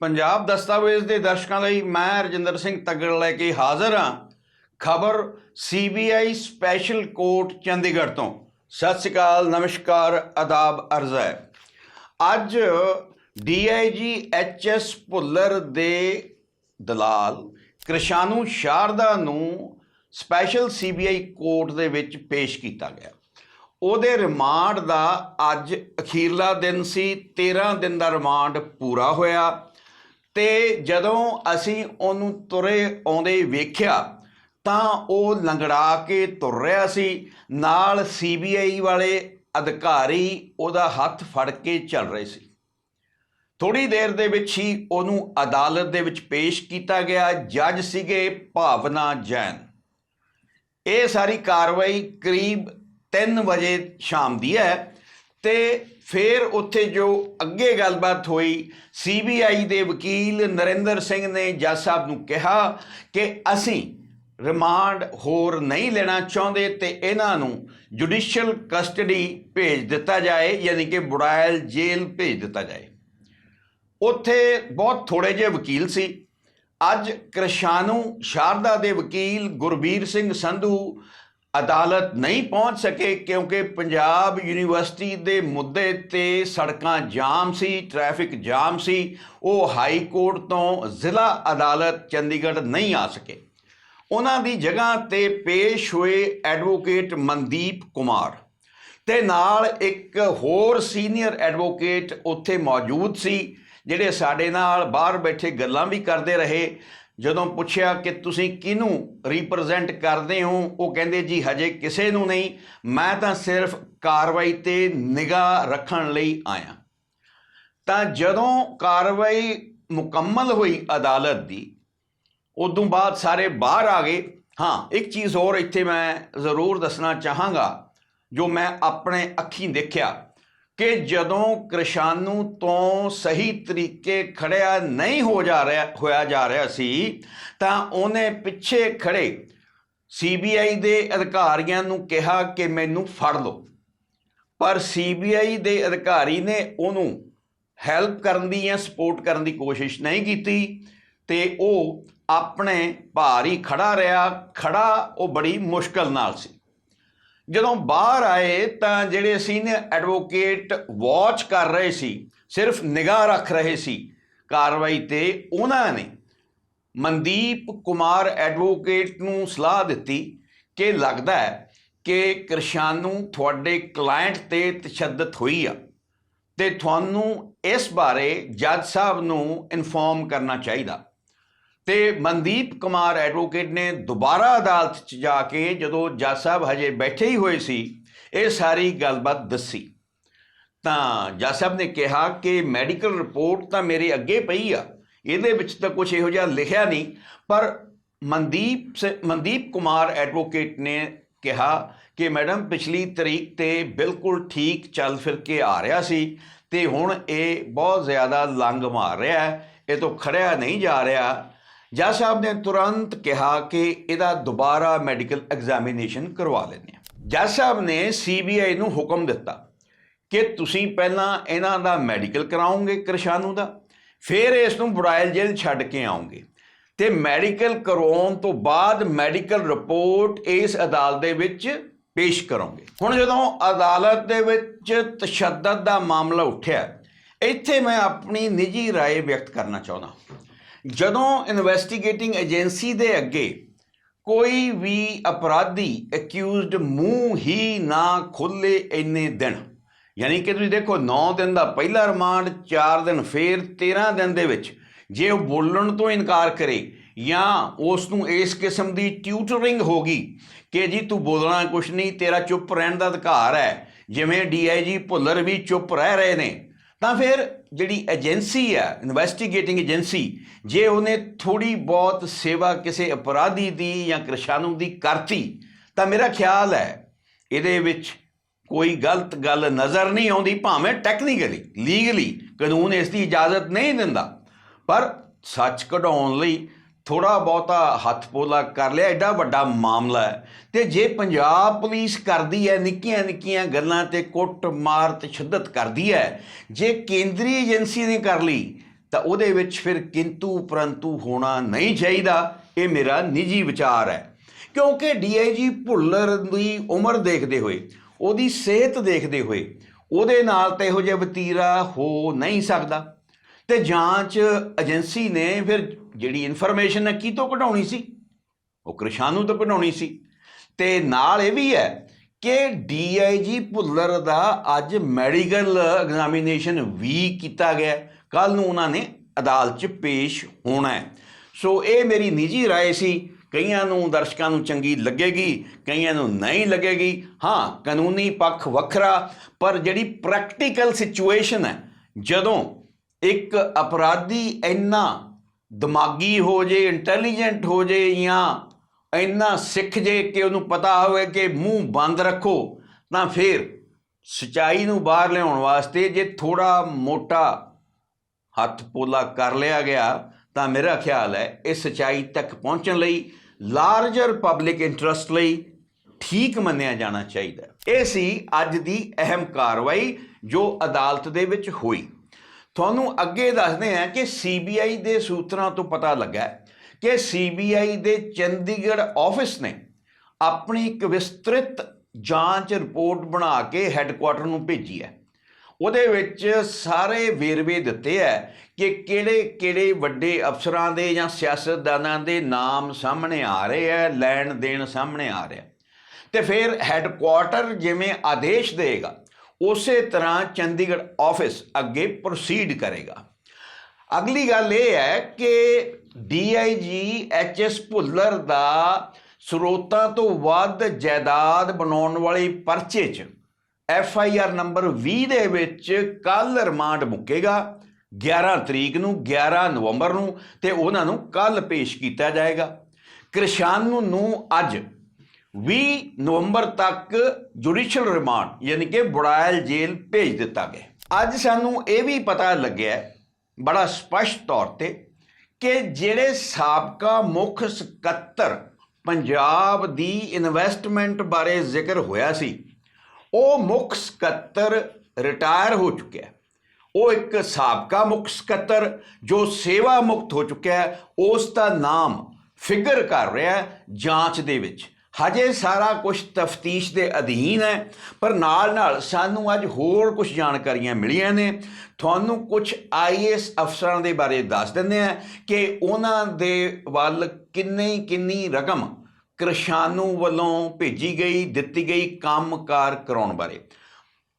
ਪੰਜਾਬ ਦਸਤਾਵੇਜ਼ ਦੇ ਦਰਸ਼ਕਾਂ ਲਈ ਮੈਂ ਰਜਿੰਦਰ ਸਿੰਘ ਤੱਗੜ ਲੈ ਕੇ ਹਾਜ਼ਰ ਹਾਂ। ਖਬਰ ਸੀਬੀਆਈ ਸਪੈਸ਼ਲ ਕੋਰਟ ਚੰਡੀਗੜ੍ਹ ਤੋਂ। ਸਤਿ ਸ਼੍ਰੀ ਅਕਾਲ, ਨਮਸਕਾਰ, ਆਦਾਬ, ਅਰਜ਼ ਹੈ। ਅੱਜ ਡੀਆਈਜੀ ਐਚਐਸ ਭੁੱਲਰ ਦੇ ਦਲਾਲ ਕ੍ਰਿਸ਼ਾਨੂ ਸ਼ਾਰਦਾ ਨੂੰ ਸਪੈਸ਼ਲ ਸੀਬੀਆਈ ਕੋਰਟ ਦੇ ਵਿੱਚ ਪੇਸ਼ ਕੀਤਾ ਗਿਆ। ਉਹਦੇ ਰਿਮਾਂਡ ਦਾ ਅੱਜ ਅਖੀਰਲਾ ਦਿਨ ਸੀ 13 ਦਿਨ ਦਾ ਰਿਮਾਂਡ ਪੂਰਾ ਹੋਇਆ। ਤੇ ਜਦੋਂ ਅਸੀਂ ਉਹਨੂੰ ਤੁਰੇ ਆਉਂਦੇ ਵੇਖਿਆ, ਤਾਂ ਉਹ ਲੰਗੜਾ ਕੇ ਤੁਰ ਰਿਹਾ ਸੀ। ਨਾਲ ਸੀਬੀਆਈ ਵਾਲੇ ਅਧਿਕਾਰੀ ਉਹਦਾ ਹੱਥ ਫੜ ਕੇ ਚੱਲ ਰਹੇ ਸੀ। ਥੋੜੀ ਦੇਰ ਦੇ ਵਿੱਚ ਹੀ ਉਹਨੂੰ ਅਦਾਲਤ ਦੇ ਵਿੱਚ ਪੇਸ਼ ਕੀਤਾ ਗਿਆ। ਜੱਜ ਸੀਗੇ ਭਾਵਨਾ ਜੈਨ। ਇਹ ਸਾਰੀ ਕਾਰਵਾਈ ਕਰੀਬ 3 ਵਜੇ ਸ਼ਾਮ ਦੀ ਹੈ ਤੇ ਫਿਰ ਉੱਥੇ ਜੋ ਅੱਗੇ ਗੱਲਬਾਤ ਹੋਈ ਸੀਬੀਆਈ ਦੇ ਵਕੀਲ ਨਰਿੰਦਰ ਸਿੰਘ ਨੇ ਜੱਜ ਸਾਹਿਬ ਨੂੰ ਕਿਹਾ ਕਿ ਅਸੀਂ ਰਿਮਾਂਡ ਹੋਰ ਨਹੀਂ ਲੈਣਾ ਚਾਹੁੰਦੇ ਤੇ ਇਹਨਾਂ ਨੂੰ ਜੁਡੀਸ਼ੀਅਲ ਕਸਟਡੀ ਭੇਜ ਦਿੱਤਾ ਜਾਏ, ਯਾਨੀ ਕਿ ਬੁੜਾਇਲ ਜੇਲ੍ਹ ਭੇਜ ਦਿੱਤਾ ਜਾਏ। ਉੱਥੇ ਬਹੁਤ ਥੋੜੇ ਜਿਹੇ ਵਕੀਲ ਸੀ। ਅੱਜ ਕ੍ਰਿਸ਼ਾਨੂ ਸ਼ਾਰਦਾ ਦੇ ਵਕੀਲ ਗੁਰਬੀਰ ਸਿੰਘ ਸੰਧੂ ਅਦਾਲਤ ਨਹੀਂ ਪਹੁੰਚ ਸਕੇ ਕਿਉਂਕਿ ਪੰਜਾਬ ਯੂਨੀਵਰਸਿਟੀ ਦੇ ਮੁੱਦੇ ਤੇ ਸੜਕਾਂ ਜਾਮ ਸੀ, ਟ੍ਰੈਫਿਕ ਜਾਮ ਸੀ, ਉਹ ਹਾਈ ਕੋਰਟ ਤੋਂ ਜ਼ਿਲ੍ਹਾ ਅਦਾਲਤ ਚੰਡੀਗੜ੍ਹ ਨਹੀਂ ਆ ਸਕੇ। ਉਹਨਾਂ ਦੀ ਜਗ੍ਹਾ ਤੇ ਪੇਸ਼ ਹੋਏ ਐਡਵੋਕੇਟ ਮਨਦੀਪ ਕੁਮਾਰ ਤੇ ਨਾਲ ਇੱਕ ਹੋਰ ਸੀਨੀਅਰ ਐਡਵੋਕੇਟ ਉੱਥੇ ਮੌਜੂਦ ਸੀ, ਜਿਹੜੇ ਸਾਡੇ ਨਾਲ ਬਾਹਰ ਬੈਠੇ ਗੱਲਾਂ ਵੀ ਕਰਦੇ ਰਹੇ। ਜਦੋਂ ਪੁੱਛਿਆ ਕਿ ਤੁਸੀਂ ਕਿਹਨੂੰ ਰਿਪਰੈਜ਼ੈਂਟ ਕਰਦੇ ਹੋ, ਉਹ ਕਹਿੰਦੇ ਜੀ ਹਜੇ ਕਿਸੇ ਨੂੰ ਨਹੀਂ, ਮੈਂ ਤਾਂ ਸਿਰਫ ਕਾਰਵਾਈ ਤੇ ਨਿਗਾਹ ਰੱਖਣ ਲਈ ਆਇਆ। ਤਾਂ ਜਦੋਂ ਕਾਰਵਾਈ ਮੁਕੰਮਲ ਹੋਈ ਅਦਾਲਤ ਦੀ, ਉਦੋਂ ਬਾਅਦ ਸਾਰੇ ਬਾਹਰ ਆ ਗਏ। ਹਾਂ, ਇੱਕ ਚੀਜ਼ ਹੋਰ ਇੱਥੇ ਮੈਂ ਜ਼ਰੂਰ ਦੱਸਣਾ ਚਾਹਾਂਗਾ, ਜੋ ਮੈਂ ਆਪਣੇ ਅੱਖੀਂ ਦੇਖਿਆ। ਕਿ ਜਦੋਂ ਕ੍ਰਿਸ਼ਾਨੂ ਤੋਂ ਸਹੀ ਤਰੀਕੇ ਖੜਿਆ ਨਹੀਂ ਹੋ ਜਾ ਰਿਹਾ, ਹੋਇਆ ਜਾ ਰਿਹਾ ਸੀ, ਤਾਂ ਉਹਨੇ ਪਿੱਛੇ ਖੜੇ ਸੀਬੀਆਈ ਦੇ ਅਧਿਕਾਰੀਆਂ ਨੂੰ ਕਿਹਾ ਕਿ ਮੈਨੂੰ ਫੜ ਲਓ। ਪਰ ਸੀਬੀਆਈ ਦੇ ਅਧਿਕਾਰੀ ਨੇ ਉਹਨੂੰ ਹੈਲਪ ਕਰਨ ਦੀ ਜਾਂ ਸਪੋਰਟ ਕਰਨ ਦੀ ਕੋਸ਼ਿਸ਼ ਨਹੀਂ ਕੀਤੀ ਤੇ ਉਹ ਆਪਣੇ ਭਾਰ ਹੀ ਖੜਾ ਰਿਹਾ। ਖੜਾ ਉਹ ਬੜੀ ਮੁਸ਼ਕਲ ਨਾਲ ਸੀ। ਜਦੋਂ ਬਾਹਰ ਆਏ ਤਾਂ ਜਿਹੜੇ ਸੀਨੀਅਰ ਐਡਵੋਕੇਟ ਵਾਚ ਕਰ ਰਹੇ ਸੀ, ਸਿਰਫ ਨਿਗਾਹ ਰੱਖ ਰਹੇ ਸੀ, ਕਾਰਵਾਈ ਤੇ ਉਹਨਾਂ ਨੇ ਮਨਦੀਪ ਕੁਮਾਰ ਐਡਵੋਕੇਟ ਨੂੰ ਸਲਾਹ ਦਿੱਤੀ ਕਿ ਲੱਗਦਾ ਹੈ ਕਿ ਕ੍ਰਿਸ਼ਾਨੂ ਤੁਹਾਡੇ ਕਲਾਇੰਟ ਤੇ ਤਸ਼ੱਦਦ ਹੋਈ ਆ ਤੇ ਤੁਹਾਨੂੰ ਇਸ ਬਾਰੇ ਜੱਜ ਸਾਹਿਬ ਨੂੰ ਇਨਫੋਰਮ ਕਰਨਾ ਚਾਹੀਦਾ। ਤੇ ਮਨਦੀਪ ਕੁਮਾਰ ਐਡਵੋਕੇਟ ਨੇ ਦੁਬਾਰਾ ਅਦਾਲਤ 'ਚ ਜਾ ਕੇ ਜਦੋਂ ਜੱਜ ਸਾਹਿਬ ਹਜੇ ਬੈਠੇ ਹੀ ਹੋਏ ਸੀ, ਇਹ ਸਾਰੀ ਗੱਲਬਾਤ ਦੱਸੀ। ਤਾਂ ਜੱਜ ਸਾਹਿਬ ਨੇ ਕਿਹਾ ਕਿ ਮੈਡੀਕਲ ਰਿਪੋਰਟ ਤਾਂ ਮੇਰੇ ਅੱਗੇ ਪਈ ਆ, ਇਹਦੇ ਵਿੱਚ ਤਾਂ ਕੁਝ ਇਹੋ ਜਿਹਾ ਲਿਖਿਆ ਨਹੀਂ, ਪਰ ਮਨਦੀਪ ਸ- ਮਨਦੀਪ ਕੁਮਾਰ ਐਡਵੋਕੇਟ ਨੇ ਕਿਹਾ ਕਿ ਮੈਡਮ ਪਿਛਲੀ ਤਰੀਕ ਤੇ ਬਿਲਕੁਲ ਠੀਕ ਚੱਲ ਫਿਰ ਕੇ ਆ ਰਿਹਾ ਸੀ ਤੇ ਹੁਣ ਇਹ ਬਹੁਤ ਜ਼ਿਆਦਾ ਲੰਗ ਮਾਰ ਰਿਹਾ ਹੈ ਇਹ ਤੋਂ ਖੜਿਆ ਨਹੀਂ ਜਾ ਰਿਹਾ। ਜੱਜ ਸਾਹਿਬ ਨੇ ਤੁਰੰਤ ਕਿਹਾ ਕਿ ਇਹਦਾ ਦੁਬਾਰਾ ਮੈਡੀਕਲ ਐਗਜ਼ਾਮੀਨੇਸ਼ਨ ਕਰਵਾ ਲੈਂਦੇ ਹਾਂ ਜੱਜ ਸਾਹਿਬ ਨੇ ਸੀਬੀਆਈ ਨੂੰ ਹੁਕਮ ਦਿੱਤਾ ਕਿ ਤੁਸੀਂ ਪਹਿਲਾਂ ਇਹਨਾਂ ਦਾ ਮੈਡੀਕਲ ਕਰਾਓਗੇ ਕ੍ਰਿਸ਼ਾਨੂ ਦਾ ਫਿਰ ਇਸ ਨੂੰ ਬੁੜਾਇਲ ਜੇਲ੍ਹ ਛੱਡ ਕੇ ਆਉਂਗੇ ਤੇ ਮੈਡੀਕਲ ਕਰਵਾਉਣ ਤੋਂ ਬਾਅਦ ਮੈਡੀਕਲ ਰਿਪੋਰਟ ਇਸ ਅਦਾਲਤ ਦੇ ਵਿੱਚ ਪੇਸ਼ ਕਰੋਗੇ ਹੁਣ ਜਦੋਂ ਅਦਾਲਤ ਦੇ ਵਿੱਚ ਤਸ਼ੱਦਦ ਦਾ ਮਾਮਲਾ ਉੱਠਿਆ ਇੱਥੇ ਮੈਂ ਆਪਣੀ ਨਿੱਜੀ رائے ਵਿਅਕਤ ਕਰਨਾ ਚਾਹੁੰਦਾ ਜਦੋਂ ਇਨਵੈਸਟੀਗੇਟਿੰਗ ਏਜੰਸੀ ਦੇ ਅੱਗੇ ਕੋਈ ਵੀ ਅਪਰਾਧੀ ਅਕਿਊਜ਼ਡ ਮੂੰਹ ਹੀ ਨਾ ਖੁੱਲੇ ਇੰਨੇ ਦਿਨ, ਯਾਨੀ ਕਿ ਤੁਸੀਂ ਦੇਖੋ 9 ਦਿਨ ਦਾ ਪਹਿਲਾ ਰਿਮਾਂਡ 4 ਦਿਨ ਫੇਰ 13 ਦਿਨ ਦੇ ਵਿੱਚ ਜੇ ਉਹ ਬੋਲਣ ਤੋਂ ਇਨਕਾਰ ਕਰੇ ਜਾਂ ਉਸ ਨੂੰ ਇਸ ਕਿਸਮ ਦੀ ਟਿਊਟਰਿੰਗ ਹੋਗੀ ਕਿ ਜੀ ਤੂੰ ਬੋਲਣਾ ਕੁਛ ਨਹੀਂ, ਤੇਰਾ ਚੁੱਪ ਰਹਿਣ ਦਾ ਅਧਿਕਾਰ ਹੈ, ਜਿਵੇਂ ਡੀਆਈਜੀ ਭੁੱਲਰ ਵੀ ਚੁੱਪ ਰਹਿ ਰਹੇ ਨੇ ਤਾਂ ਫਿਰ ਜਿਹੜੀ ਏਜੰਸੀ ਆ ਇਨਵੈਸਟੀਗੇਟਿੰਗ ਏਜੰਸੀ ਜੇ ਉਹਨੇ ਥੋੜੀ ਬਹੁਤ ਸੇਵਾ ਕਿਸੇ ਅਪਰਾਧੀ ਦੀ ਜਾਂ ਕ੍ਰਿਸ਼ਾਨੂ ਦੀ ਕਰਤੀ, ਤਾਂ ਮੇਰਾ ਖਿਆਲ ਹੈ ਇਹਦੇ ਵਿੱਚ ਕੋਈ ਗਲਤ ਗੱਲ ਨਜ਼ਰ ਨਹੀਂ ਆਉਂਦੀ, ਭਾਵੇਂ ਟੈਕਨੀਕਲੀ ਲੀਗਲੀ ਕਾਨੂੰਨ ਇਸ ਦੀ ਇਜਾਜ਼ਤ ਨਹੀਂ ਦਿੰਦਾ। ਪਰ ਸੱਚ ਕਢਾਉਣ ਲਈ ਥੋੜਾ ਬਹੁਤਾ ਹੱਥ ਪੋਲਾ ਕਰ ਲਿਆ, ਐਡਾ ਵੱਡਾ ਮਾਮਲਾ ਹੈ। ਤੇ ਜੇ ਪੰਜਾਬ ਪੁਲਿਸ ਕਰਦੀ ਹੈ, ਨਿੱਕੀਆਂ ਨਿੱਕੀਆਂ ਗੱਲਾਂ ਤੇ ਕੁੱਟ ਮਾਰ ਤਸ਼ੱਦਦ ਕਰਦੀ ਹੈ, ਜੇ ਕੇਂਦਰੀ ਏਜੰਸੀ ਨੇ ਕਰ ਲਈ, ਤਾਂ ਉਹਦੇ ਵਿੱਚ ਫਿਰ ਕਿੰਤੂ ਪਰੰਤੂ ਹੋਣਾ ਨਹੀਂ ਚਾਹੀਦਾ। ਇਹ ਮੇਰਾ ਨਿੱਜੀ ਵਿਚਾਰ ਹੈ। ਕਿਉਂਕਿ ਡੀਆਈਜੀ ਭੁੱਲਰ ਦੀ ਉਮਰ ਦੇਖਦੇ ਹੋਏ, ਉਹਦੀ ਸਿਹਤ ਦੇਖਦੇ ਹੋਏ, ਉਹਦੇ ਨਾਲ ਤਾਂ ਇਹੋ ਜਿਹਾ ਵਤੀਰਾ ਹੋ ਨਹੀਂ ਸਕਦਾ। ਤੇ ਜਾਂਚ ਏਜੰਸੀ ਨੇ ਫਿਰ ਜਿਹੜੀ ਇਨਫੋਰਮੇਸ਼ਨ ਹੈ ਕੀ ਤੋਂ ਕਢਾਉਣੀ ਸੀ ਉਹ ਕ੍ਰਿਸ਼ਾਨੂ ਤੋਂ ਕਢਾਉਣੀ ਸੀ ਤੇ ਨਾਲ ਇਹ ਵੀ ਹੈ ਕਿ ਡੀਆਈਜੀ ਭੁੱਲਰ ਦਾ ਅੱਜ ਮੈਡੀਕਲ ਐਗਜ਼ਾਮੀਨੇਸ਼ਨ ਵੀ ਕੀਤਾ ਗਿਆ ਕੱਲ ਨੂੰ ਉਹਨਾਂ ਨੇ ਅਦਾਲਤ 'ਚ ਪੇਸ਼ ਹੋਣਾ ਹੈ ਸੋ ਇਹ ਮੇਰੀ ਨਿੱਜੀ رائے ਸੀ ਕਈਆਂ ਨੂੰ ਦਰਸ਼ਕਾਂ ਨੂੰ ਚੰਗੀ ਲੱਗੇਗੀ ਕਈਆਂ ਨੂੰ ਨਹੀਂ ਲੱਗੇਗੀ ਹਾਂ ਕਾਨੂੰਨੀ ਪੱਖ ਵੱਖਰਾ ਪਰ ਜਿਹੜੀ ਪ੍ਰੈਕਟੀਕਲ ਸਿਚੁਏਸ਼ਨ ਹੈ ਜਦੋਂ ਇੱਕ ਅਪਰਾਧੀ ਇੰਨਾ ਦਿਮਾਗੀ ਹੋ ਜੇ, ਇੰਟੈਲੀਜੈਂਟ ਹੋ ਜੇ ਜਾਂ ਇੰਨਾ ਸਿੱਖ ਜੇ ਕਿ ਉਹਨੂੰ ਪਤਾ ਹੋਵੇ ਕਿ ਮੂੰਹ ਬੰਦ ਰੱਖੋ, ਤਾਂ ਫਿਰ ਸਚਾਈ ਨੂੰ ਬਾਹਰ ਲਿਆਉਣ ਵਾਸਤੇ ਜੇ ਥੋੜਾ ਮੋਟਾ ਹੱਥ ਪੋਲਾ ਕਰ ਲਿਆ ਗਿਆ, ਤਾਂ ਮੇਰਾ ਖਿਆਲ ਹੈ ਇਹ ਸਚਾਈ ਤੱਕ ਪਹੁੰਚਣ ਲਈ ਲਾਰਜਰ ਪਬਲਿਕ ਇੰਟਰਸਟ ਲਈ ਠੀਕ ਮੰਨਿਆ ਜਾਣਾ ਚਾਹੀਦਾ ਇਹ ਸੀ ਅੱਜ ਦੀ ਅਹਿਮ ਕਾਰਵਾਈ ਜੋ ਅਦਾਲਤ ਦੇ ਵਿੱਚ ਹੋਈ। ਤੁਹਾਨੂੰ ਅੱਗੇ ਦੱਸਦੇ ਹਾਂ ਕਿ ਸੀਬੀਆਈ ਦੇ ਸੂਤਰਾਂ ਤੋਂ ਪਤਾ ਲੱਗਾ ਹੈ ਕਿ ਸੀਬੀਆਈ ਦੇ ਚੰਡੀਗੜ੍ਹ ਆਫਿਸ ਨੇ ਆਪਣੀ ਇੱਕ ਵਿਸਤ੍ਰਿਤ ਜਾਂਚ ਰਿਪੋਰਟ ਬਣਾ ਕੇ ਹੈੱਡਕੁਆਟਰ ਨੂੰ ਭੇਜੀ ਹੈ। ਉਹਦੇ ਵਿੱਚ ਸਾਰੇ ਵੇਰਵੇ ਦਿੱਤੇ ਹੈ ਕਿ ਕਿਹੜੇ ਕਿਹੜੇ ਵੱਡੇ ਅਫਸਰਾਂ ਦੇ ਜਾਂ ਸਿਆਸਤਦਾਨਾਂ ਦੇ ਨਾਮ ਸਾਹਮਣੇ ਆ ਰਹੇ ਹੈ, ਲੈਣ ਦੇਣ ਸਾਹਮਣੇ ਆ ਰਿਹਾ। ਤੇ ਫਿਰ ਹੈੱਡਕੁਆਟਰ ਜਿਵੇਂ ਆਦੇਸ਼ ਦੇਗਾ ਉਸੇ ਤਰ੍ਹਾਂ ਚੰਡੀਗੜ੍ਹ ਆਫਿਸ ਅੱਗੇ ਪ੍ਰੋਸੀਡ ਕਰੇਗਾ। ਅਗਲੀ ਗੱਲ ਇਹ ਹੈ ਕਿ ਡੀਆਈਜੀ ਐਚਐਸ ਭੁੱਲਰ ਦਾ ਸਰੋਤਾਂ ਤੋਂ ਵੱਧ ਜਾਇਦਾਦ ਬਣਾਉਣ ਵਾਲੇ ਪਰਚੇ 'ਚ ਐਫ ਆਈ ਆਰ ਨੰਬਰ 20 ਦੇ ਵਿੱਚ ਕੱਲ ਰਿਮਾਂਡ ਮੁੱਕੇਗਾ 11 ਤਰੀਕ ਨੂੰ 11 ਨਵੰਬਰ ਨੂੰ ਤੇ ਉਹਨਾਂ ਨੂੰ ਕੱਲ ਪੇਸ਼ ਕੀਤਾ ਜਾਏਗਾ। ਕ੍ਰਿਸ਼ਾਨ ਨੂੰ ਅੱਜ 20 ਨਵੰਬਰ ਤੱਕ ਜੁਡੀਸ਼ੀਅਲ ਰਿਮਾਂਡ, ਯਾਨੀ ਕਿ ਬੁੜਾਇਲ ਜੇਲ੍ਹ ਭੇਜ ਦਿੱਤਾ ਗਿਆ। ਅੱਜ ਸਾਨੂੰ ਇਹ ਵੀ ਪਤਾ ਲੱਗਿਆ, ਬੜਾ ਸਪਸ਼ਟ ਤੌਰ ਤੇ, ਕਿ ਜਿਹੜੇ ਸਾਬਕਾ ਮੁੱਖ ਸਕੱਤਰ ਪੰਜਾਬ ਦੀ ਇਨਵੈਸਟਮੈਂਟ ਬਾਰੇ ਜ਼ਿਕਰ ਹੋਇਆ ਸੀ, ਉਹ ਮੁੱਖ ਸਕੱਤਰ ਰਿਟਾਇਰ ਹੋ ਚੁੱਕਿਆ ਉਹ ਇੱਕ ਸਾਬਕਾ ਮੁੱਖ ਸਕੱਤਰ ਜੋ ਸੇਵਾ ਮੁਕਤ ਹੋ ਚੁੱਕਿਆ ਉਸ ਦਾ ਨਾਮ ਫਿਗਰ ਕਰ ਰਿਹਾ ਜਾਂਚ ਦੇ ਵਿੱਚ। ਹਜੇ ਸਾਰਾ ਕੁਝ ਤਫਤੀਸ਼ ਦੇ ਅਧੀਨ ਹੈ, ਪਰ ਨਾਲ ਨਾਲ ਸਾਨੂੰ ਅੱਜ ਹੋਰ ਕੁਝ ਜਾਣਕਾਰੀਆਂ ਮਿਲੀਆਂ ਨੇ। ਤੁਹਾਨੂੰ ਕੁਝ ਆਈਐਸ ਅਫਸਰਾਂ ਦੇ ਬਾਰੇ ਦੱਸ ਦਿੰਦੇ ਆ ਕਿ ਉਹਨਾਂ ਦੇ ਵੱਲ ਕਿੰਨੀ ਕਿੰਨੀ ਰਕਮ ਕ੍ਰਿਸ਼ਾਨੂ ਵੱਲੋਂ ਭੇਜੀ ਗਈ, ਦਿੱਤੀ ਗਈ ਕੰਮਕਾਰ ਕਰਾਉਣ ਬਾਰੇ।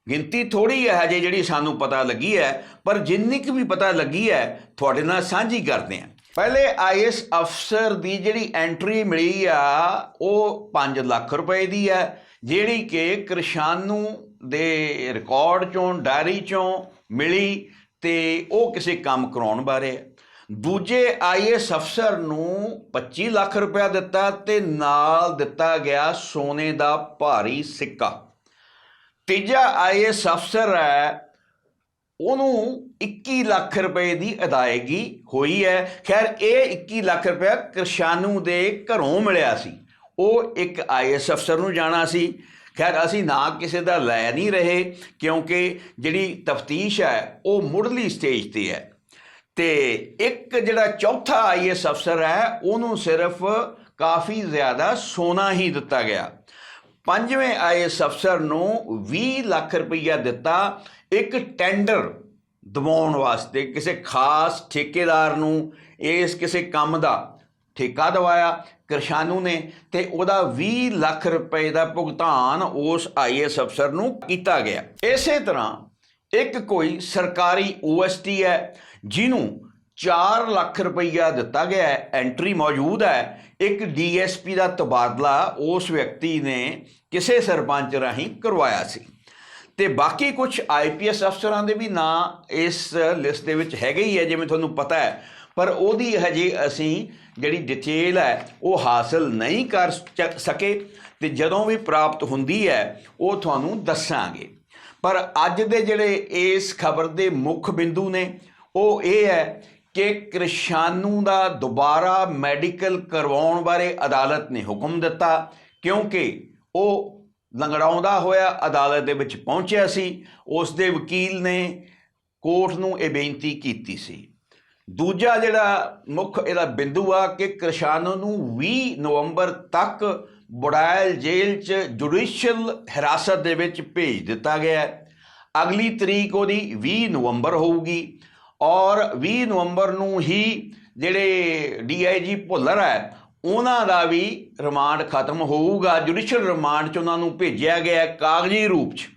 ਗਿਣਤੀ ਥੋੜੀ ਹੈ ਹਜੇ ਜਿਹੜੀ ਸਾਨੂੰ ਪਤਾ ਲੱਗੀ ਹੈ, ਪਰ ਜਿੰਨੀ ਕੁ ਵੀ ਪਤਾ ਲੱਗੀ ਹੈ, ਤੁਹਾਡੇ ਨਾਲ ਸਾਂਝੀ ਕਰਦੇ ਹਾਂ। ਪਹਿਲੇ ਆਈਐਸ ਅਫਸਰ ਦੀ ਜਿਹੜੀ ਐਂਟਰੀ ਮਿਲੀ ਆ, ਉਹ 5 ਲੱਖ ਰੁਪਏ ਦੀ ਹੈ, ਜਿਹੜੀ ਕਿ ਕ੍ਰਿਸ਼ਾਨੂ ਦੇ ਰਿਕਾਰਡ ਚੋਂ, ਡਾਇਰੀ ਚੋਂ ਮਿਲੀ ਤੇ ਉਹ ਕਿਸੇ ਕੰਮ ਕਰਾਉਣ ਬਾਰੇ ਹੈ। ਦੂਜੇ ਆਈਐਸ ਅਫਸਰ ਨੂੰ 25 ਲੱਖ ਰੁਪਇਆ ਦਿੱਤਾ ਤੇ ਨਾਲ ਦਿੱਤਾ ਗਿਆ ਸੋਨੇ ਦਾ ਭਾਰੀ ਸਿੱਕਾ। ਤੀਜਾ ਆਈਐਸ ਅਫਸਰ ਹੈ ਉਹਨੂੰ 21 ਲੱਖ ਰੁਪਏ ਦੀ ਅਦਾਇਗੀ ਹੋਈ ਹੈ। ਖੈਰ, ਇਹ 21 ਲੱਖ ਰੁਪਇਆ ਕਿਰਸ਼ਾਨੂ ਦੇ ਘਰੋਂ ਮਿਲਿਆ ਸੀ। ਉਹ ਇੱਕ ਆਈਐਸ ਅਫਸਰ ਨੂੰ ਜਾਣਾ ਸੀ। ਖੈਰ, ਅਸੀਂ ਨਾ ਕਿਸੇ ਦਾ ਲੈ ਨਹੀਂ ਰਹੇ, ਕਿਉਂਕਿ ਜਿਹੜੀ ਤਫਤੀਸ਼ ਹੈ, ਉਹ ਮੁੱਢਲੀ ਸਟੇਜ ਤੇ ਹੈ। ਤੇ ਇੱਕ ਜਿਹੜਾ ਚੌਥਾ ਆਈਐਸ ਅਫਸਰ ਹੈ, ਉਹਨੂੰ ਸਿਰਫ ਕਾਫੀ ਜ਼ਿਆਦਾ ਸੋਨਾ ਹੀ ਦਿੱਤਾ ਗਿਆ। ਪੰਜਵੇਂ ਆਈਐਸ ਅਫਸਰ ਨੂੰ 20 ਲੱਖ ਰੁਪਈਆ ਦਿੱਤਾ। ਇੱਕ ਟੈਂਡਰ ਦਿਵਾਉਣ ਵਾਸਤੇ ਕਿਸੇ ਖਾਸ ਠੇਕੇਦਾਰ ਨੂੰ ਇਸ ਕਿਸੇ ਕੰਮ ਦਾ ਠੇਕਾ ਦਵਾਇਆ, ਕਿਰਸ਼ਾਨੂ ਨੇ ਤੇ ਉਹਦਾ 20 ਲੱਖ ਰੁਪਏ ਦਾ ਭੁਗਤਾਨ ਉਸ ਆਈਐਸ ਅਫਸਰ ਨੂੰ ਕੀਤਾ ਗਿਆ। ਇਸੇ ਤਰ੍ਹਾਂ ਇੱਕ ਕੋਈ ਸਰਕਾਰੀ ਓਐਸਟੀ ਹੈ, ਜਿਹਨੂੰ 4 ਲੱਖ ਰੁਪਈਆ ਦਿੱਤਾ ਗਿਆ ਹੈ, ਐਂਟਰੀ ਮੌਜੂਦ ਹੈ, ਇੱਕ ਡੀਐਸਪੀ ਦਾ ਤਬਾਦਲਾ ਉਸ ਵਿਅਕਤੀ ਨੇ ਕਿਸੇ ਸਰਪੰਚ ਰਾਹੀਂ ਕਰਵਾਇਆ ਸੀ। ਤੇ ਬਾਕੀ ਕੁਝ ਆਈਪੀਐਸ ਅਫਸਰਾਂ ਦੇ ਵੀ ਨਾਂ ਇਸ ਲਿਸਟ ਦੇ ਵਿੱਚ ਹੈਗੇ ਹੀ ਹੈ, ਜਿਵੇਂ ਤੁਹਾਨੂੰ ਪਤਾ ਹੈ। ਪਰ ਉਹਦੀ ਹਜੇ ਅਸੀਂ ਜਿਹੜੀ ਡਿਟੇਲ ਹੈ, ਉਹ ਹਾਸਲ ਨਹੀਂ ਕਰ ਸਕੇ ਤੇ ਜਦੋਂ ਵੀ ਪ੍ਰਾਪਤ ਹੁੰਦੀ ਹੈ, ਉਹ ਤੁਹਾਨੂੰ ਦੱਸਾਂਗੇ। ਪਰ ਅੱਜ ਦੇ ਜਿਹੜੇ ਇਸ ਖਬਰ ਦੇ ਮੁੱਖ ਬਿੰਦੂ ਨੇ, ਉਹ ਇਹ ਹੈ ਕਿ ਕ੍ਰਿਸ਼ਾਨੂ ਦਾ ਦੁਬਾਰਾ ਮੈਡੀਕਲ ਕਰਵਾਉਣ ਬਾਰੇ ਅਦਾਲਤ ਨੇ ਹੁਕਮ ਦਿੱਤਾ, ਕਿਉਂਕਿ ਉਹ ਲੰਗੜਾਉਂਦਾ ਹੋਇਆ ਅਦਾਲਤ ਦੇ ਵਿੱਚ ਪਹੁੰਚਿਆ ਸੀ। ਉਸ ਦੇ ਵਕੀਲ ਨੇ ਕੋਰਟ ਨੂੰ ਇਹ ਬੇਨਤੀ ਕੀਤੀ ਸੀ। ਦੂਜਾ ਜਿਹੜਾ ਮੁੱਖ ਇਹਦਾ ਬਿੰਦੂ ਆ ਕਿ ਕਿਰਸ਼ਾਨੋ ਨੂੰ 20 ਨਵੰਬਰ ਤੱਕ ਬੁੜਾਇਲ ਜੇਲ੍ਹ 'ਚ ਜੁਡੀਸ਼ੀਅਲ ਹਿਰਾਸਤ ਦੇ ਵਿੱਚ ਭੇਜ ਦਿੱਤਾ ਗਿਆ ਅਗਲੀ ਤਰੀਕ ਉਹਦੀ 20 ਨਵੰਬਰ ਹੋਊਗੀ ਔਰ 20 ਨਵੰਬਰ ਨੂੰ ਹੀ ਜਿਹੜੇ ਡੀਆਈਜੀ ਭੁੱਲਰ ਹੈ ਉਹਨਾਂ ਦਾ ਵੀ ਰਿਮਾਂਡ ਖਤਮ ਹੋਊਗਾ। ਜੁਡੀਸ਼ੀਅਲ ਰਿਮਾਂਡ 'ਚ ਉਹਨਾਂ ਨੂੰ ਭੇਜਿਆ ਗਿਆ ਕਾਗਜ਼ੀ ਰੂਪ 'ਚ।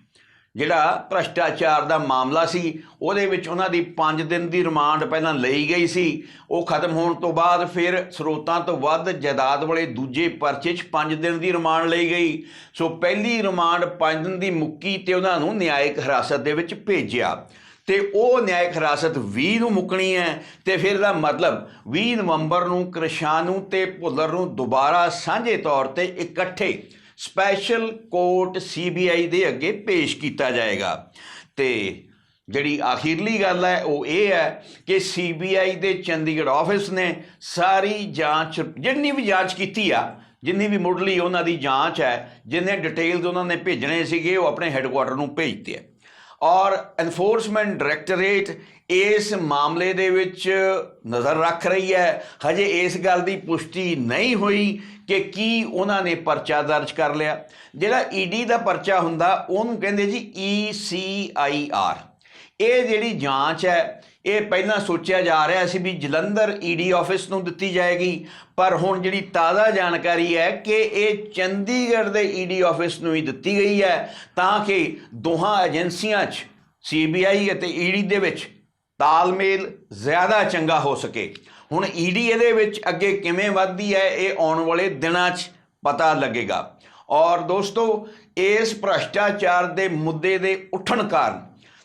ਜਿਹੜਾ ਭ੍ਰਸ਼ਟਾਚਾਰ ਦਾ ਮਾਮਲਾ ਸੀ, ਉਹਦੇ ਵਿੱਚ ਉਹਨਾਂ ਦੀ 5 ਦਿਨ ਦੀ ਰਿਮਾਂਡ ਪਹਿਲਾਂ ਲਈ ਗਈ ਸੀ। ਉਹ ਖਤਮ ਹੋਣ ਤੋਂ ਬਾਅਦ ਫਿਰ ਸਰੋਤਾਂ ਤੋਂ ਵੱਧ ਜਾਇਦਾਦ ਵਾਲੇ ਦੂਜੇ ਪਰਚੇ 'ਚ 5 ਦਿਨ ਦੀ ਰਿਮਾਂਡ ਲਈ ਗਈ। ਸੋ ਪਹਿਲੀ ਰਿਮਾਂਡ 5 ਦਿਨ ਦੀ ਮੁੱਕੀ ਤੇ ਉਹਨਾਂ ਨੂੰ ਨਿਆਇਕ ਹਿਰਾਸਤ ਦੇ ਵਿੱਚ ਭੇਜਿਆ। ਤੇ ਉਹ ਨਿਆਇਕ ਹਿਰਾਸਤ 20 ਨੂੰ ਮੁੱਕਣੀ ਹੈ ਤੇ ਫਿਰ ਦਾ ਮਤਲਬ 20 ਨਵੰਬਰ ਨੂੰ ਕ੍ਰਿਸ਼ਾਨੂ ਤੇ ਭੁੱਲਰ ਨੂੰ ਦੁਬਾਰਾ ਸਾਂਝੇ ਤੌਰ ਤੇ ਇਕੱਠੇ ਸਪੈਸ਼ਲ ਕੋਰਟ ਸੀਬੀਆਈ ਦੇ ਅੱਗੇ ਪੇਸ਼ ਕੀਤਾ ਜਾਏਗਾ। ਤੇ ਜਿਹੜੀ ਆਖਿਰਲੀ ਗੱਲ ਹੈ, ਉਹ ਇਹ ਹੈ ਕਿ ਸੀਬੀਆਈ ਦੇ ਚੰਡੀਗੜ੍ਹ ਆਫਿਸ ਨੇ ਸਾਰੀ ਜਾਂਚ, ਜਿੰਨੀ ਵੀ ਜਾਂਚ ਕੀਤੀ ਆ, ਜਿੰਨੀ ਵੀ ਮੁੱਢਲੀ ਉਹਨਾਂ ਦੀ ਜਾਂਚ ਹੈ, ਜਿੰਨੇ ਡਿਟੇਲਸ ਉਹਨਾਂ ਨੇ ਭੇਜਣੇ ਸੀਗੇ, ਉਹ ਆਪਣੇ ਹੈੱਡਕੁਆਟਰ ਨੂੰ ਭੇਜਤੇ ਆ। ਔਰ ਐਨਫੋਰਸਮੈਂਟ ਡਾਇਰੈਕਟੋਰੇਟ ਇਸ ਮਾਮਲੇ ਦੇ ਵਿੱਚ ਨਜ਼ਰ ਰੱਖ ਰਹੀ ਹੈ। ਹਜੇ ਇਸ ਗੱਲ ਦੀ ਪੁਸ਼ਟੀ ਨਹੀਂ ਹੋਈ ਕਿ ਕੀ ਉਹਨਾਂ ਨੇ ਪਰਚਾ ਦਰਜ ਕਰ ਲਿਆ। ਜਿਹੜਾ ਈਡੀ ਦਾ ਪਰਚਾ ਹੁੰਦਾ, ਉਹਨੂੰ ਕਹਿੰਦੇ ਜੀ ECIR ਇਹ ਜਿਹੜੀ ਜਾਂਚ ਹੈ ਇਹ ਪਹਿਲਾਂ ਸੋਚਿਆ ਜਾ ਰਿਹਾ ਸੀ ਵੀ ਜਲੰਧਰ ਈਡੀ ਆਫਿਸ ਨੂੰ ਦਿੱਤੀ ਜਾਏਗੀ, ਪਰ ਹੁਣ ਜਿਹੜੀ ਤਾਜ਼ਾ ਜਾਣਕਾਰੀ ਹੈ ਕਿ ਇਹ ਚੰਡੀਗੜ੍ਹ ਦੇ ਈਡੀ ਆਫਿਸ ਨੂੰ ਹੀ ਦਿੱਤੀ ਗਈ ਹੈ, ਤਾਂ ਕਿ ਦੋਹਾਂ ਏਜੰਸੀਆਂ 'ਚ ਸੀਬੀਆਈ ਅਤੇ ਈਡੀ ਦੇ ਵਿੱਚ ਤਾਲਮੇਲ ਜ਼ਿਆਦਾ ਚੰਗਾ ਹੋ ਸਕੇ। ਹੁਣ ਈਡੀ ਇਹਦੇ ਵਿੱਚ ਅੱਗੇ ਕਿਵੇਂ ਵੱਧਦੀ ਹੈ, ਇਹ ਆਉਣ ਵਾਲੇ ਦਿਨਾਂ 'ਚ ਪਤਾ ਲੱਗੇਗਾ। ਔਰ ਦੋਸਤੋ, ਇਸ ਭ੍ਰਸ਼ਟਾਚਾਰ ਦੇ ਮੁੱਦੇ ਦੇ ਉੱਠਣ ਕਾਰਨ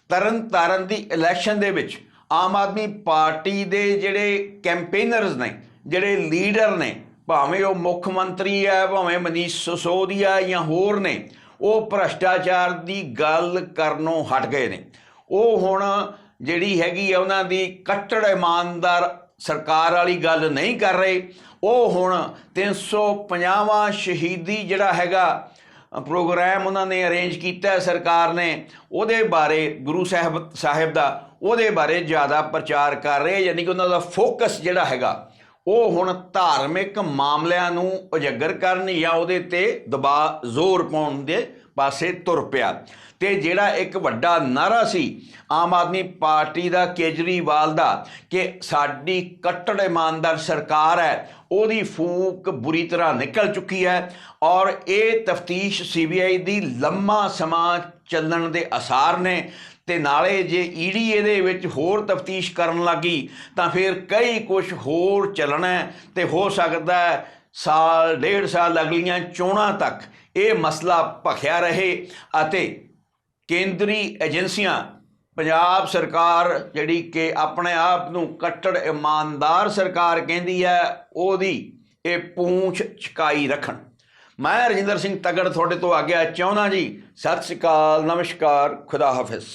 ਤਰਨ ਤਾਰਨ ਦੀ ਇਲੈਕਸ਼ਨ ਦੇ ਵਿੱਚ ਆਮ ਆਦਮੀ ਪਾਰਟੀ ਦੇ ਜਿਹੜੇ ਕੈਂਪੇਨਰਸ ਨੇ, ਜਿਹੜੇ ਲੀਡਰ ਨੇ, ਭਾਵੇਂ ਉਹ ਮੁੱਖ ਮੰਤਰੀ ਹੈ, ਭਾਵੇਂ ਮਨੀਸ਼ ਸਿਸੋਦੀਆ ਜਾਂ ਹੋਰ ਨੇ, ਉਹ ਭ੍ਰਸ਼ਟਾਚਾਰ ਦੀ ਗੱਲ ਕਰਨੋਂ ਹਟ ਗਏ ਨੇ। ਉਹ ਹੁਣ ਜਿਹੜੀ ਹੈਗੀ ਆ ਉਹਨਾਂ ਦੀ ਕੱਟੜ ਇਮਾਨਦਾਰ ਸਰਕਾਰ ਵਾਲੀ ਗੱਲ ਨਹੀਂ ਕਰ ਰਹੇ। ਉਹ ਹੁਣ 350ਵਾਂ ਸ਼ਹੀਦੀ ਜਿਹੜਾ ਹੈਗਾ ਪ੍ਰੋਗਰਾਮ ਉਹਨਾਂ ਨੇ ਅਰੇਂਜ ਕੀਤਾ ਹੈ ਸਰਕਾਰ ਨੇ, ਉਹਦੇ ਬਾਰੇ ਗੁਰੂ ਸਾਹਿਬ ਸਾਹਿਬ ਦਾ ਉਹਦੇ ਬਾਰੇ ਜ਼ਿਆਦਾ ਪ੍ਰਚਾਰ ਕਰ ਰਹੇ, ਯਾਨੀ ਕਿ ਉਹਨਾਂ ਦਾ ਫੋਕਸ ਜਿਹੜਾ ਹੈਗਾ, ਉਹ ਹੁਣ ਧਾਰਮਿਕ ਮਾਮਲਿਆਂ ਨੂੰ ਉਜਾਗਰ ਕਰਨ ਜਾਂ ਉਹਦੇ ਤੇ ਦਬਾਅ ਜ਼ੋਰ ਪਾਉਣ ਦੇ ਪਾਸੇ ਤੁਰ ਪਿਆ ਤੇ ਜਿਹੜਾ ਇੱਕ ਵੱਡਾ ਨਾਰਾ ਸੀ, ਆਮ ਆਦਮੀ ਪਾਰਟੀ ਦਾ, ਕੇਜਰੀਵਾਲ ਦਾ, ਕਿ ਸਾਡੀ ਕੱਟੜ ਇਮਾਨਦਾਰ ਸਰਕਾਰ ਹੈ, ਉਹਦੀ ਫੂਕ ਬੁਰੀ ਤਰ੍ਹਾਂ ਨਿਕਲ ਚੁੱਕੀ ਹੈ ਔਰ ਇਹ ਤਫਤੀਸ਼ ਸੀਬੀਆਈ ਦੀ ਲੰਮਾ ਸਮਾਂ ਚੱਲਣ ਦੇ ਆਸਾਰ ਨੇ ਤੇ ਨਾਲੇ ਜੇ ਈਡੀ ਇਹਦੇ ਵਿੱਚ ਹੋਰ ਤਫਤੀਸ਼ ਕਰਨ ਲੱਗੀ ਤਾਂ ਫਿਰ ਕਈ ਕੁਝ ਹੋਰ ਚੱਲਣਾ ਹੈ ਤੇ ਹੋ ਸਕਦਾ ਸਾਲ, ਡੇਢ ਸਾਲ ਅਗਲੀਆਂ ਚੋਣਾਂ ਤੱਕ। ਇਹ ਮਸਲਾ ਭਖਿਆ ਰਹੇ ਅਤੇ ਕੇਂਦਰੀ ਏਜੰਸੀਆਂ, ਪੰਜਾਬ ਸਰਕਾਰ ਜਿਹੜੀ ਕਿ ਆਪਣੇ ਆਪ ਨੂੰ ਕੱਟੜ ਇਮਾਨਦਾਰ ਸਰਕਾਰ ਕਹਿੰਦੀ ਹੈ, ਉਹਦੀ ਇਹ ਪੂੰਛ ਚਕਾਈ ਰੱਖਣ। ਮੈਂ ਰਜਿੰਦਰ ਸਿੰਘ ਤਗੜ ਤੁਹਾਡੇ ਤੋਂ ਆਗਿਆ ਚਾਹੁੰਦਾ ਜੀ। ਸਤਿ ਸ਼੍ਰੀ ਅਕਾਲ, ਨਮਸਕਾਰ, ਖੁਦਾ ਹਾਫਿਜ਼।